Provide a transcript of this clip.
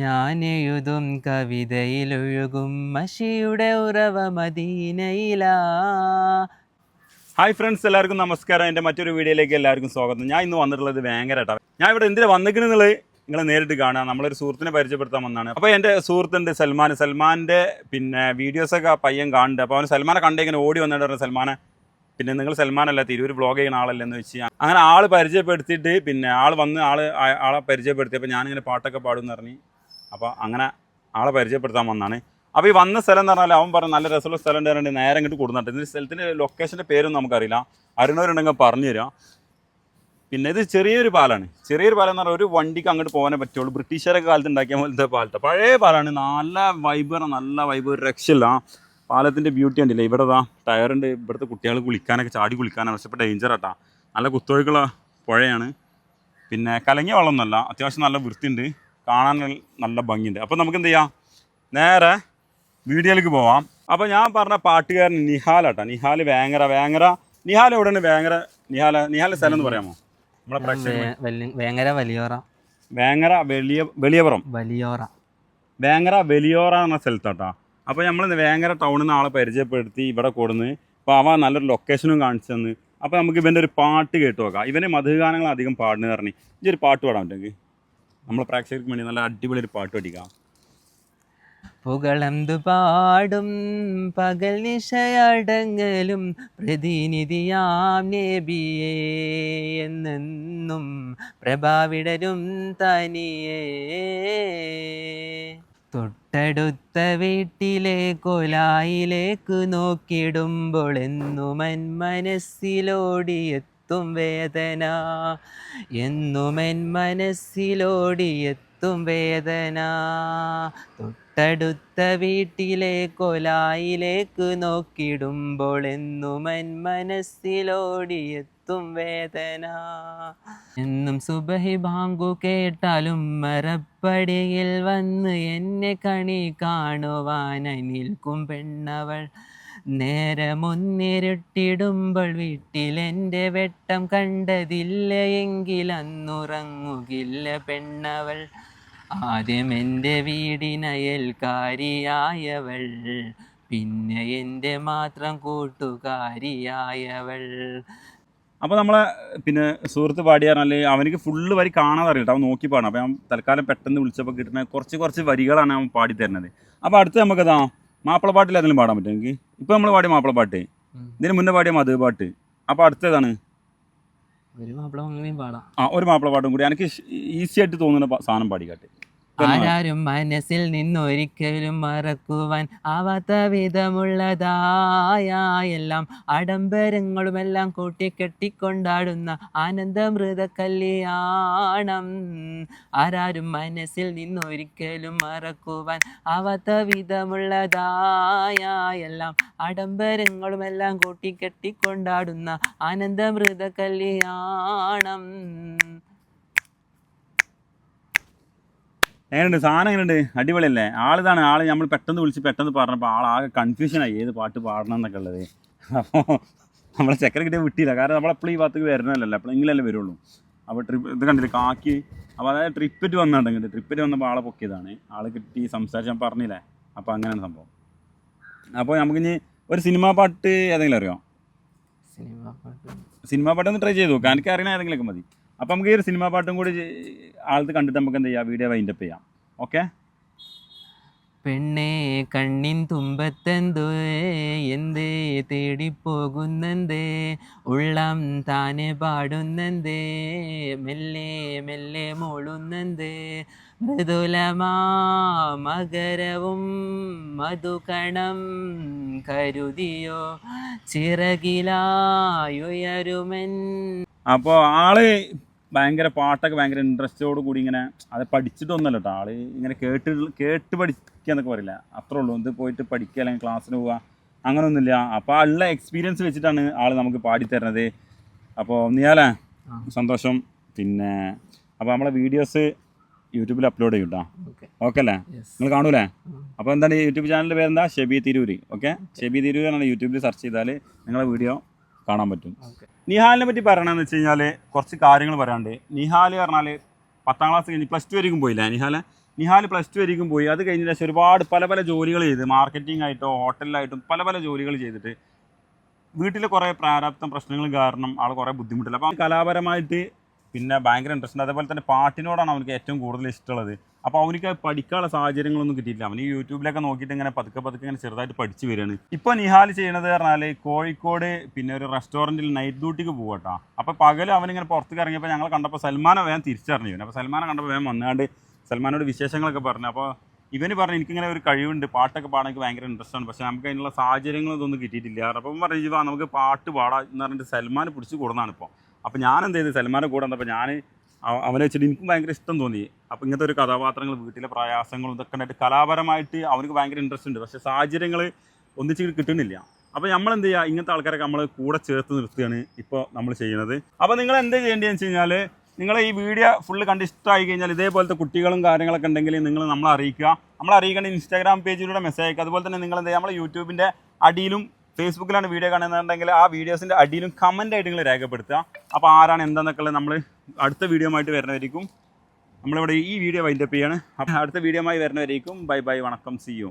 ഞാൻ എഴുതും കവിതയിലൊഴുകും മഷിയുടെ ഉറവ മദീനയില. ഹായ് ഫ്രണ്ട്സ് എല്ലാവർക്കും നമസ്കാരം. എന്റെ മറ്റൊരു വീഡിയോയിലേക്ക് എല്ലാവർക്കും സ്വാഗതം. ഞാൻ ഇന്ന് വന്നിട്ടുള്ളത് ഭയങ്കരമായിട്ടാ ഞാൻ ഇവിടെ എന്തിനാ വന്നിരിക്കുന്നുള്ളത് നിങ്ങളെ നേരിട്ട് കാണുക നമ്മളൊരു സുഹൃത്തിനെ പരിചയപ്പെടുത്താൻ വന്നാണ്. അപ്പോൾ എന്റെ സുഹൃത്തുണ്ട് സൽമാൻ സൽമാന്റെ പിന്നെ വീഡിയോസൊക്കെ പയ്യൻ കാണുന്നുണ്ട്. അപ്പോൾ അവൻ സൽമാനെ കണ്ടേ ഇങ്ങനെ ഓടി വന്നിട്ട് പറഞ്ഞു സൽമാനെ പിന്നെ നിങ്ങൾ സൽമാനല്ല? തിരൂർ ബ്ലോഗ് ചെയ്യുന്ന ആളല്ലേ എന്ന് വെച്ച് അങ്ങനെ ആൾ പരിചയപ്പെടുത്തിയിട്ട് പിന്നെ ആൾ വന്ന് ആൾ ആളെ പരിചയപ്പെടുത്തിയപ്പോൾ ഞാനിങ്ങനെ പാട്ടൊക്കെ പാടും എന്ന് പറഞ്ഞ്. അപ്പോൾ അങ്ങനെ ആളെ പരിചയപ്പെടുത്താൻ വന്നാണ്. അപ്പോൾ ഈ വന്ന സ്ഥലം എന്ന് പറഞ്ഞാൽ അവൻ പറഞ്ഞു നല്ല രസമുള്ള സ്ഥലം ഉണ്ടായിരുന്നു നേരെ ഇങ്ങോട്ട് കൊടുന്നിട്ട് ഇതിന്റെ സ്ഥലത്തിന്റെ ലൊക്കേഷന്റെ പേരൊന്നും നമുക്കറിയില്ല. അറിയുന്നവരുണ്ടെങ്കിൽ പറഞ്ഞു തരാം പിന്നെ ഇത് ചെറിയൊരു പാലാണ്. ചെറിയൊരു പാലം എന്ന് പറഞ്ഞാൽ ഒരു വണ്ടിക്ക് അങ്ങോട്ട് പോകാനേ പറ്റുള്ളൂ. ബ്രിട്ടീഷുകാരൊക്കെ കാലത്ത് ഉണ്ടാക്കിയ പോലത്തെ പാലത്തെ. പഴയ പാലാണ്. നല്ല വൈബ് നല്ല വൈബ് ഒരു രക്ഷയില്ല. പാലത്തിന്റെ ബ്യൂട്ടി ഉണ്ടല്ലേ ഇവിടെ ഇതാ ടയറുണ്ട്. ഇവിടുത്തെ കുട്ടികൾ കുളിക്കാനൊക്കെ ചാടി കുളിക്കാനാണ്. പക്ഷേ ഇപ്പോൾ ഡേഞ്ചർ ആട്ടാ. നല്ല കുത്തൊഴുക്കുള്ള പുഴയാണ്. പിന്നെ കലങ്ങിയ വെള്ളമൊന്നുമല്ല അത്യാവശ്യം നല്ല വൃത്തിയുണ്ട്. കാണാൻ നല്ല ഭംഗിയുണ്ട്. അപ്പോൾ നമുക്ക് എന്ത് ചെയ്യാം നേരെ വീഡിയോയിലേക്ക് പോവാം. അപ്പോൾ ഞാൻ പറഞ്ഞ പാട്ടുകാരൻ നിഹാലാട്ടാ. നിഹാൽ വേങ്ങര വേങ്ങര. നിഹാൽ എവിടെയാണ് വേങ്ങര നിഹാല നിഹാലിന്റെ സ്ഥലം എന്ന് പറയാമോ? നമ്മളെ വല്യ- വേങ്ങര വലിയോറ. വേങ്ങര വെളിയ വെളിയപുറം. വലിയോറ. വേങ്ങര വലിയോറ എന്ന സ്ഥലത്താട്ടാ. അപ്പോൾ നമ്മൾ വേങ്ങര ടൗണിൽ നിന്ന് ആളെ പരിചയപ്പെടുത്തി ഇവിടെ കൊടുന്ന് അപ്പോൾ അവ നല്ലൊരു ലൊക്കേഷനും കാണിച്ചു തന്ന്. അപ്പോൾ നമുക്ക് ഇവന്റെ ഒരു പാട്ട് കേട്ട് നോക്കാം. ഇവന് മധുഗാനങ്ങൾ അധികം പാടുന്നതെന്ന് പറഞ്ഞു. ഈ ഒരു പാട്ട് പാടാൻ പറ്റുമെങ്കിൽ നമ്മളെ പ്രേക്ഷകർക്ക് വേണ്ടി നല്ല അടിപൊളി ഒരു പാട്ട് പഠിക്കാം. പുകളന്തു പാടും പകൽ നിശയടങ്ങലും പ്രതിനിധിയാം നേബിയേ എന്നെന്നും പ്രഭാവിടരും തനിയേ. തൊട്ടടുത്ത വീട്ടിലെ കൊലായിലേക്ക് നോക്കിടുമ്പോൾ എന്നുമൻ മനസ്സിലോടിയെത്തും വേദന. എന്നുമൻ മനസ്സിലോടിയെത്തും വേദന. തൊട്ടടുത്ത വീട്ടിലെ കൊലായിലേക്ക് നോക്കിടുമ്പോൾ എന്നുമൻ മനസ്സിലോടിയെത്തും വേദന. എന്നും സുബഹി ബാങ്കു കേട്ടാലും മരപ്പടിയിൽ വന്ന് എന്നെ കണി കാണുവാൻ നിൽക്കും പെണ്ണവൾ. നേരെ മുന്നിരുട്ടിടുമ്പോൾ വീട്ടിലെന്റെ വെട്ടം കണ്ടതില്ല എങ്കിൽ അന്നുറങ്ങുകില്ല പെണ്ണവൾ. ആദ്യം എന്റെ വീടിനയൽക്കാരിയായവൾ പിന്നെ എന്റെ മാത്രം കൂട്ടുകാരിയായവൾ. അപ്പോൾ നമ്മളെ പിന്നെ സുഹൃത്ത് പാടി പറഞ്ഞാൽ അവനിക്ക് ഫുള്ള് വരി കാണാതെ അറിയില്ല അവൻ നോക്കി പാടണം. അപ്പോൾ ഞാൻ തൽക്കാലം പെട്ടെന്ന് വിളിച്ചപ്പോൾ കിട്ടുന്ന കുറച്ച് കുറച്ച് വരികളാണ് അവൻ പാടി തരുന്നത് അപ്പോൾ അടുത്ത് നമുക്കതാ മാപ്പിളപ്പാട്ടിൽ ഏതെങ്കിലും പാടാൻ പറ്റും എനിക്ക്? ഇപ്പം നമ്മൾ പാടിയ മാപ്പിളപ്പാട്ട്. ഇതിന് മുന്നേ പാടിയ മധു പാട്ട്. അപ്പോൾ അടുത്തതാണ്. ഒരു മാപ്പിള പാടാം. ആ ഒരു മാപ്പിളപ്പാട്ടും കൂടി. എനിക്ക് ഈസി ആയിട്ട് തോന്നുന്ന സാധനം പാടിക്കാട്ടെ. ആരാരും മനസ്സിൽ നിന്നൊരിക്കലും മറക്കുവാൻ ആവാത്ത വിധമുള്ളതായ എല്ലാം ആഡംബരങ്ങളുമെല്ലാം കൂട്ടിക്കെട്ടിക്കൊണ്ടാടുന്ന ആനന്ദമൃത കല്യാണം ആരാരും മനസ്സിൽ നിന്നൊരിക്കലും മറക്കുവാൻ ആവാത്ത വിധമുള്ളതായ എല്ലാം ആഡംബരങ്ങളുമെല്ലാം കൂട്ടിക്കെട്ടിക്കൊണ്ടാടുന്ന ആനന്ദമൃത കല്യാണം എങ്ങനെയുണ്ട്? സാധനം എങ്ങനെയുണ്ട്? അടിപൊളിയല്ലേ? ആളിതാണ് ആൾ നമ്മൾ പെട്ടെന്ന് വിളിച്ച് പെട്ടെന്ന് പറഞ്ഞപ്പോൾ ആൾ ആകെ കൺഫ്യൂഷനായി ഏത് പാട്ട് പാടണം എന്നൊക്കെ ഉള്ളത്. അപ്പോൾ നമ്മളെ ചെക്കനെ കിട്ടിയ വിട്ടില്ല. കാരണം നമ്മളെപ്പോഴും ഈ ഭാഗത്തേക്ക് വരണമല്ലല്ലോ അപ്പോൾ ഇങ്ങനെയല്ലേ വരുള്ളൂ. അപ്പോൾ ട്രിപ്പ് ഇത് കണ്ടില്ല? കാക്കി. അപ്പോൾ അതായത് ട്രിപ്പിറ്റ് വന്നിട്ടുണ്ടെങ്കിൽ ട്രിപ്പിറ്റ് വന്നപ്പോൾ ആളെ പൊക്കിയതാണ്. ആൾ കിട്ടി സംസാരിച്ച് ഞാൻ പറഞ്ഞില്ലേ? അപ്പോൾ അങ്ങനെയാണ് സംഭവം. അപ്പോൾ നമുക്കിനി ഒരു സിനിമാ പാട്ട് ഏതെങ്കിലും അറിയോ? സിനിമ പാട്ട്. സിനിമാ പാട്ടൊന്ന് ട്രൈ ചെയ്തു നോക്കാം. എനിക്ക് അറിയണ ഏതെങ്കിലുമൊക്കെ മതി. അപ്പോൾ നമുക്ക് ഈ ഒരു സിനിമാ പാട്ടും കൂടി ആളത്ത് കണ്ടിട്ട് നമുക്ക് എന്ത് ചെയ്യാം? വീഡിയോ വൈൻഡപ്പ് ചെയ്യാം. ഓക്കെ പെണ്ണേ കണ്ണിൻ തുമ്പത്തെന്തോ? എന്തേ? തേടിപ്പോകുന്നെന്തേ? ഉള്ളം താനെ പാടുന്നെന്തേ? മെല്ലെ മെല്ലെ മോളുന്നെന്തേ? മൃദുലമാ മകരവും മധുകണം കരുതിയോ? ചിറകിലായുയരുമെൻ. അപ്പോൾ ആൾ ഭയങ്കര പാട്ടൊക്കെ ഭയങ്കര ഇൻട്രസ്റ്റോട് കൂടി ഇങ്ങനെ അത് പഠിച്ചിട്ടൊന്നുമല്ല കേട്ടോ ആൾ ഇങ്ങനെ കേട്ട് കേട്ട് പഠിക്കുക എന്നൊക്കെ പറയില്ല. അത്രേ ഉള്ളൂ. ഇത് പോയിട്ട് പഠിക്കുക അല്ലെങ്കിൽ ക്ലാസ്സിന് പോവുക അങ്ങനെയൊന്നുമില്ല അപ്പോൾ ഉള്ള എക്സ്പീരിയൻസ് വെച്ചിട്ടാണ് ആൾ നമുക്ക് പാടിത്തരുന്നത്. അപ്പോൾ നീയാലേ സന്തോഷം. പിന്നെ അപ്പോൾ നമ്മളെ വീഡിയോസ് യൂട്യൂബിൽ അപ്ലോഡ് ചെയ്യും കേട്ടോ ഓക്കെ. അല്ലേ? നിങ്ങൾ കാണൂലേ? അപ്പോൾ എന്താണ് യൂട്യൂബ് ചാനലിന്റെ പേരെന്താ? ഷെബി തിരൂരി. ഓക്കെ. ഷെബി തിരൂരി എന്നാണ് യൂട്യൂബിൽ സെർച്ച് ചെയ്താൽ നിങ്ങളെ വീഡിയോ കാണാൻ പറ്റും. നിഹാലിനെ പറ്റി പറയണമെന്ന് വെച്ച് കഴിഞ്ഞാൽ കുറച്ച് കാര്യങ്ങൾ പറയാണ്ട് നിഹാൽ പറഞ്ഞാൽ പത്താം ക്ലാസ് കഴിഞ്ഞ് പ്ലസ് ടു വരെയും പോയില്ല? നിഹാലെ? നിഹാൽ പ്ലസ് ടു വരെയും പോയി. അത് കഴിഞ്ഞ ശേഷം ഒരുപാട് പല പല ജോലികൾ ചെയ്ത് മാർക്കറ്റിംഗ് ആയിട്ടോ ഹോട്ടലിലായിട്ടും പല പല ജോലികൾ ചെയ്തിട്ട് വീട്ടിൽ കുറേ പ്രാരാബ്ദം പ്രശ്നങ്ങൾ കാരണം ആൾ കുറേ ബുദ്ധിമുട്ടില്ല. അപ്പം കലാപരമായിട്ട് പിന്നെ ഭയങ്കര ഇൻട്രസ്റ്റ് ഉണ്ട്. അതേപോലെ തന്നെ പാട്ടിനോടാണ് അവനക്ക് ഏറ്റവും കൂടുതൽ ഇഷ്ടമുള്ളത്. അപ്പോൾ അവനിക്ക് പഠിക്കാനുള്ള സാഹചര്യങ്ങളൊന്നും കിട്ടിയിട്ടില്ല. അവന് യൂട്യൂബിലൊക്കെ നോക്കിയിട്ട് ഇങ്ങനെ പതുക്കെ പതുക്കെ ഇങ്ങനെ ചെറുതായിട്ട് പഠിച്ചു വരികയാണ്. ഇപ്പോൾ നിഹാൽ ചെയ്യണത് പറഞ്ഞാൽ കോഴിക്കോട് പിന്നെ ഒരു റെസ്റ്റോറന്റിൽ നൈറ്റ് ഡ്യൂട്ടിക്ക് പോകട്ടോ അപ്പോൾ പകൽ അവനിങ്ങനെ പുറത്തേക്ക് ഇറങ്ങിയപ്പോൾ ഞങ്ങൾ കണ്ടപ്പോൾ സൽമാനെ വേഗം തിരിച്ചറിഞ്ഞു. അപ്പോൾ സൽമാനെ കണ്ടപ്പോൾ വേഗം വന്നാണ്ട് സൽമാനോട് വിശേഷങ്ങളൊക്കെ പറഞ്ഞു. അപ്പോൾ ഇവന് പറഞ്ഞു എനിക്കിങ്ങനെ ഒരു കഴിവുണ്ട്. പാട്ടൊക്കെ പാടാൻ ഭയങ്കര ഇൻട്രസ്റ്റ് ആണ്. പക്ഷേ നമുക്ക് അതിനുള്ള സാഹചര്യങ്ങളൊന്നും കിട്ടിയിട്ടില്ല. അപ്പം പറഞ്ഞു നമുക്ക് പാട്ട് പാടാം എന്ന് പറഞ്ഞിട്ട് സൽമാൻ പിടിച്ച് കൊടുന്നാണ് ഇപ്പോൾ അപ്പോൾ ഞാൻ എന്ത് ചെയ്തു സൽമാനെ കൂടെ വന്നപ്പോൾ ഞാൻ അവനെ വെച്ചിട്ട് എനിക്കും ഭയങ്കര ഇഷ്ടം തോന്നി. അപ്പോൾ ഇങ്ങനത്തെ ഒരു കഥാപാത്രങ്ങൾ വീട്ടിലെ പ്രയാസങ്ങളും ഇതൊക്കെ ഉണ്ടായിട്ട് കലാപരമായിട്ട് അവനക്ക് ഭയങ്കര ഇൻട്രസ്റ്റ് ഉണ്ട്. പക്ഷേ സാഹചര്യങ്ങൾ ഒന്നിച്ച് കിട്ടുന്നില്ല. അപ്പോൾ നമ്മൾ എന്ത് ചെയ്യുക ഇങ്ങനത്തെ ആൾക്കാരൊക്കെ നമ്മൾ കൂടെ ചേർത്ത് നിർത്തുകയാണ് ഇപ്പോൾ നമ്മൾ ചെയ്യുന്നത്. അപ്പോൾ നിങ്ങൾ എന്ത് ചെയ്യേണ്ടതെന്ന് വെച്ച് കഴിഞ്ഞാൽ നിങ്ങൾ ഈ വീഡിയോ ഫുള്ള് കണ്ട് ഇഷ്ടമായി കഴിഞ്ഞാൽ ഇതേപോലത്തെ കുട്ടികളും കാര്യങ്ങളൊക്കെ ഉണ്ടെങ്കിൽ നിങ്ങൾ നമ്മളെ അറിയിക്കുക. നമ്മളെ അറിയിക്കേണ്ട ഇൻസ്റ്റാഗ്രാം പേജിലൂടെ മെസ്സേജ് അയക്കുക. അതുപോലെ തന്നെ നിങ്ങൾ എന്ത് ചെയ്യുക നമ്മളെ യൂട്യൂബിന്റെ അടിയിലും ഫേസ്ബുക്കിലാണ് വീഡിയോ കാണുന്നുണ്ടെങ്കിൽ ആ വീഡിയോസിന്റെ അടിയിലും കമന്റ് ആയിട്ട് നിങ്ങൾ രേഖപ്പെടുത്തുക. അപ്പോൾ ആരാണ് എന്താണെന്നൊക്കെ നമ്മൾ അടുത്ത വീഡിയോ ആയിട്ട് വരുന്നവരിക്കും. നമ്മളിവിടെ ഈ വീഡിയോ വൈൻഡപ്പ് ചെയ്യാണ്. അപ്പോൾ അടുത്ത വീഡിയോ ആയി വരുന്നവരേക്കും. ബൈ ബൈ വണക്കം. See you